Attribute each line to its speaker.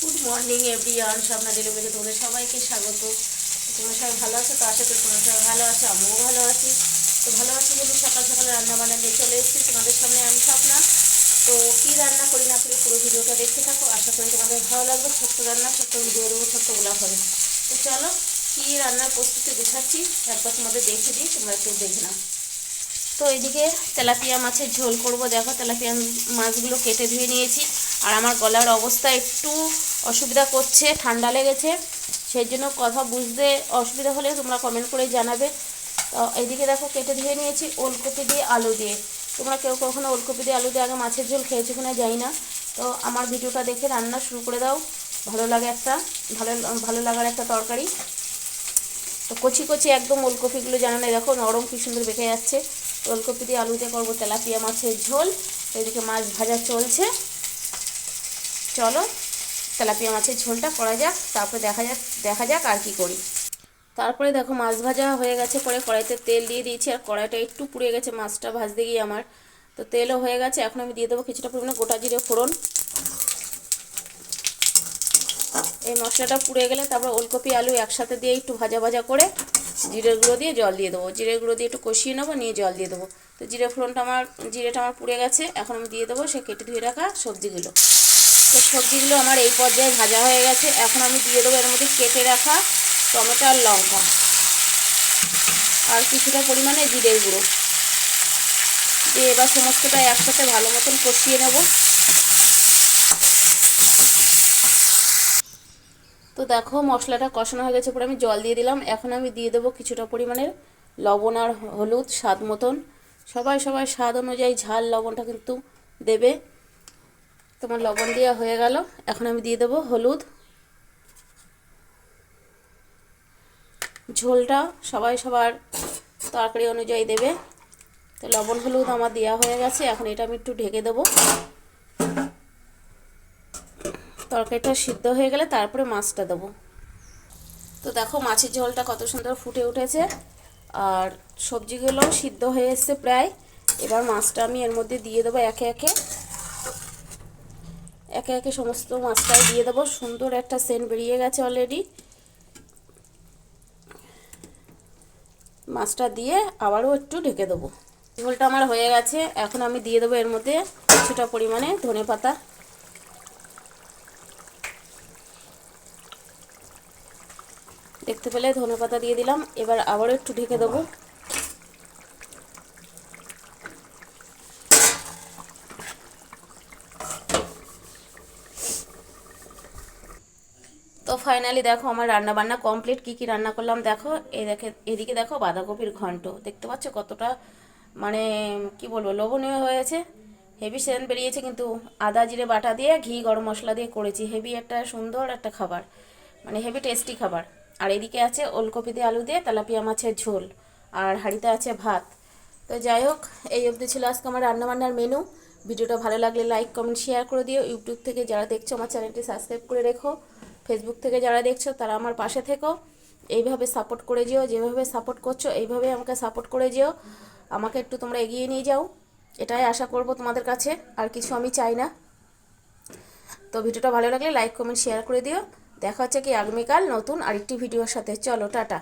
Speaker 1: Good morning everyone Swapna delivery তোমাদের সবাইকে স্বাগত। তোমরা সবাই ভালো আছো? তো আশা করি তোমরা সবাই ভালো আছো, আমিও ভালো আছি। তো ভালো আছি বলে সকাল সকালে রান্না বান্না নিয়ে চলে এসেছি। তোমাদের সামনে আমি স্বপ্না। তো কী রান্না করি না করি পুরো ভিডিওটা দেখতে থাকো। আশা করি তোমাদের ভালো লাগবে। ছোট্ট রান্না, ছোট্ট ভিডিও দেবো, ছোট্ট গোলাপ হবে। তো চলো, কী রান্নার প্রস্তুতি দেখাচ্ছি? একবার তোমাদের দেখে দিই, তোমরা একটু দেখে নাও। তো এদিকে তেলাপিয়া মাছের ঝোল করব। দেখো তেলাপিয়া মাছগুলো কেটে ধুয়ে নিয়েছি। আর আমার গলার অবস্থা একটু অসুবিধা করছে, ঠান্ডা লেগেছে সেই জন্য কথা বুঝতে অসুবিধা হলে তোমরা কমেন্ট করে জানাবে। তো এদিকে দেখো কেটে ধুয়ে নিয়েছি ওলকপি দিয়ে আলু দিয়ে। তোমরা কেউ কখনো ওলকপি দিয়ে আলু দিয়ে আগে মাছের ঝোল খেয়েছো কিনা জানি না। তো আমার ভিডিওটা দেখে রান্না শুরু করে দাও। ভালো লাগে একটা, ভালো ভালো লাগার একটা তরকারি। তো কচি কচি একদম ওলকপিগুলো জানো না, দেখো নরম কি সুন্দর বেঁকে যাচ্ছে। ওলকপি দিয়ে আলুতে করব তেলাপিয়া মাছের ঝোল। এদিকে মাছ ভাজা চলছে। চলো তেলাপিয়া মাছের ঝোলটা করা যাক, তারপরে দেখা যাক দেখা যাক আর কি করি। তারপরে দেখো মাছ ভাজা হয়ে গেছে পরে কড়াইতে তেল দিয়ে দিয়েছি, আর কড়াইটা একটু পুড়ে গেছে মাছটা ভাজতে গিয়ে আমার। তো তেলও হয়ে গেছে, এখন আমি দিয়ে দেবো কিছুটা পরিমাণে গোটা জিরে ফোড়ন। এই মশলাটা পুড়ে গেলে তারপর ওলকপি, আলু একসাথে দিয়ে একটু ভাজা ভাজা করে জিরে গুঁড়ো দিয়ে জল দিয়ে দেবো। জিরে গুঁড়ো দিয়ে একটু কষিয়ে নেব, নিয়ে জল দিয়ে দেবো। তো জিরে ফোড়নটা আমার, জিরেটা আমার পুড়ে গেছে, এখন আমি দিয়ে দেবো সে কেটে ধুয়ে রাখা সবজিগুলো। তো সবজিগুলো আমার এই পর্যায়ে ভাজা হয়ে গেছে। এখন আমি দিয়ে দেবো এর মধ্যে কেটে রাখা টমেটো আর লঙ্কা। আর কিছুটা পরিমাণে জিরের গুঁড়ো। দিয়ে এবার সমস্তটা একসাথে ভালো মতন কষিয়ে নেব। তো দেখো, মশলাটা কষানো হয়ে গেছে পরে আমি জল দিয়ে দিলাম। এখন আমি দিয়ে দেবো কিছুটা পরিমাণের লবণ আর হলুদ স্বাদ মতন। সবাই সবাই স্বাদ অনুযায়ী ঝাল লবণটা কিন্তু দেবে। তোমার লবণ দেওয়া হয়ে গেল। এখন আমি দিয়ে দেবো হলুদ। ঝোলটা সবাই সবার তরকারি অনুযায়ী দেবে। তো লবণ হলুদ আমার দেওয়া হয়ে গেছে। এখন এটা আমি একটু ঢেকে দেবো। তরকারিটা সিদ্ধ হয়ে গেলে তারপরে মাছটা দেবো। তো দেখো মাছের ঝোলটা কত সুন্দর ফুটে উঠেছে। আর সবজিগুলো সিদ্ধ হয়ে এসছে প্রায়। এবার মাছটা আমি এর মধ্যে দিয়ে দেবো একে একে। একে একে সমস্ত মাছটাই দিয়ে দেবো। সুন্দর একটা সেন্ট বেরিয়ে গেছে অলরেডি মাছটা দিয়ে আবারও একটু ঢেকে দেবো। ঝোলটা আমার হয়ে গেছে। এখন আমি দিয়ে দেবো এর মধ্যে কিছুটা পরিমাণে ধনে পাতা। দেখতে পেলে ধনে পাতা দিয়ে দিলাম। এবার আবারও একটু ঢেকে দেবো। তো ফাইনালি দেখো আমার রান্না বান্না কমপ্লিট কি কি রান্না করলাম দেখো, এই দেখে, এদিকে দেখো বাঁধাকপির ঘন্ট, দেখতে পাচ্ছ কতটা মানে কি বলব, লোভনীয় হয়েছে। হেভি সেন বেরিয়েছে কিন্তু আদা, জিরে, বাটা দিয়ে ঘি, গরম মশলা দিয়ে করেছি। হেভি একটা সুন্দর একটা খাবার মানে হেভি টেস্টি খাবার। আর এদিকে আছে ওলকপি দিয়ে আলু দিয়ে তেলাপিয়া মাছের ঝোল, আর হাঁড়িতে আছে ভাত। তো যাই হোক, এই অবধি ছিল আজকে আমার রান্নাবান্নার মেনু ভিডিওটা ভালো লাগলে লাইক কমেন্ট শেয়ার করে দিও। ইউটিউব থেকে যারা দেখছ আমার চ্যানেলটি সাবস্ক্রাইব করে রেখো। ফেসবুক থেকে যারা দেখছ, তারা আমার পাশে থেকো। এইভাবে সাপোর্ট করে যেও, যেভাবে সাপোর্ট করছ এইভাবে আমাকে সাপোর্ট করে যেও। আমাকে একটু তোমরা এগিয়ে নিয়ে যাও। এটাই আশা করব তোমাদের কাছে। আর কিছু আমি চাই না। তো ভিডিওটা ভালো লাগলে লাইক কমেন্ট শেয়ার করে দিও। দেখা হচ্ছে কি আগামীকাল নতুন আরেকটি ভিডিওর সাথে। চলো, টাটা।